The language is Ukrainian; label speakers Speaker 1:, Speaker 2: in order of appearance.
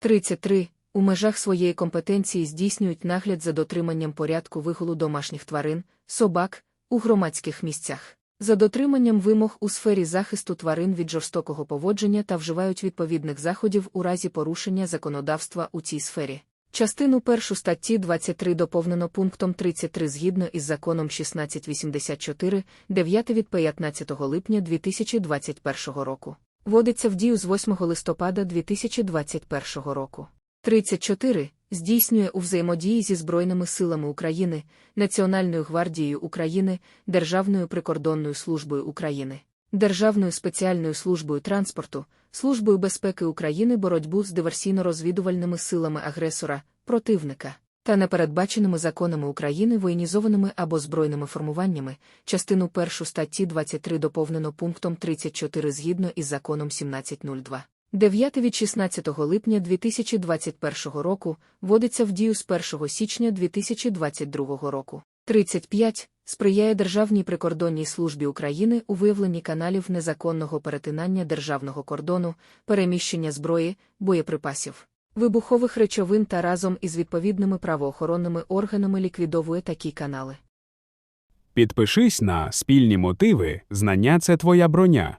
Speaker 1: 33. У межах своєї компетенції здійснюють нагляд за дотриманням порядку вигулу домашніх тварин, собак, у громадських місцях. За дотриманням вимог у сфері захисту тварин від жорстокого поводження та вживають відповідних заходів у разі порушення законодавства у цій сфері. Частину першу статті 23 доповнено пунктом 33 згідно із законом 1684, 9 від 15 липня 2021 року. Вводиться в дію з 8 листопада 2021 року. 34. Здійснює у взаємодії зі Збройними силами України, Національною гвардією України, Державною прикордонною службою України, Державною спеціальною службою транспорту, Службою безпеки України боротьбу з диверсійно-розвідувальними силами агресора, противника та непередбаченими законами України воєнізованими або збройними формуваннями, частину першу статті 23 доповнено пунктом 34 згідно із законом 1702. 9 від 16 липня 2021 року вводиться в дію з 1 січня 2022 року. 35. Сприяє Державній прикордонній службі України у виявленні каналів незаконного перетинання державного кордону, переміщення зброї, боєприпасів, вибухових речовин та разом із відповідними правоохоронними органами ліквідовує такі канали.
Speaker 2: Підпишись на спільні мотиви, знання це твоя броня.